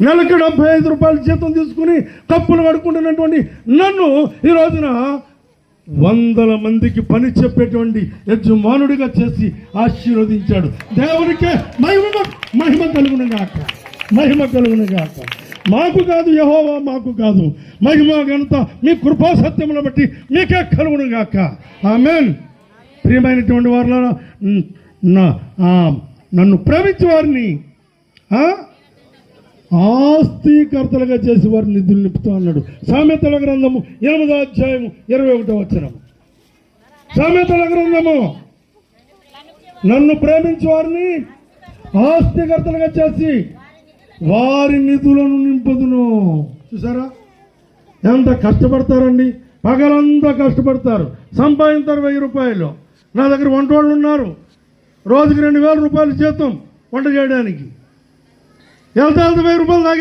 నెలకు డెబ్బై ఐదు రూపాయల జీతం తీసుకుని కప్పులు కడుకుంటున్నటువంటి నన్ను ఈ రోజున వందల మందికి పని చెప్పేటువంటి యజమానుడిగా చేసి ఆశీర్వదించాడు. దేవునికే మహిమ మహిమ కలుగును గాక. మహిమ కలుగును గాక. మాకు కాదు యహోవా మాకు కాదు. మహిమ ఘనత మీ కృపా సత్యములను బట్టి మీకే కలుగును గాక. ఆమెన్. ప్రియమైనటువంటి వారిలో నన్ను ప్రేమించే వారిని ఆ? ఆస్తికర్తలుగా చేసి వారి నిధులు నింపుతా అన్నాడు. సామెతల గ్రంథము ఎనిమిదో అధ్యాయము ఇరవై ఒకటో వచ్చినము సామెతల గ్రంథము. నన్ను ప్రేమించే వారిని ఆస్తికర్తలుగా చేసి వారి నిధులను నింపుదును. చూసారా? ఎంత కష్టపడతారండి. పగలంతా కష్టపడతారు. సంపాదించారు వెయ్యి రూపాయలు. నా దగ్గర వంట వాళ్ళు ఉన్నారు. రోజుకి రెండు వేల రూపాయలు జీతం వంట చేయడానికి. వెళ్తా వెళ్తా వెయ్యి రూపాయలు దాకా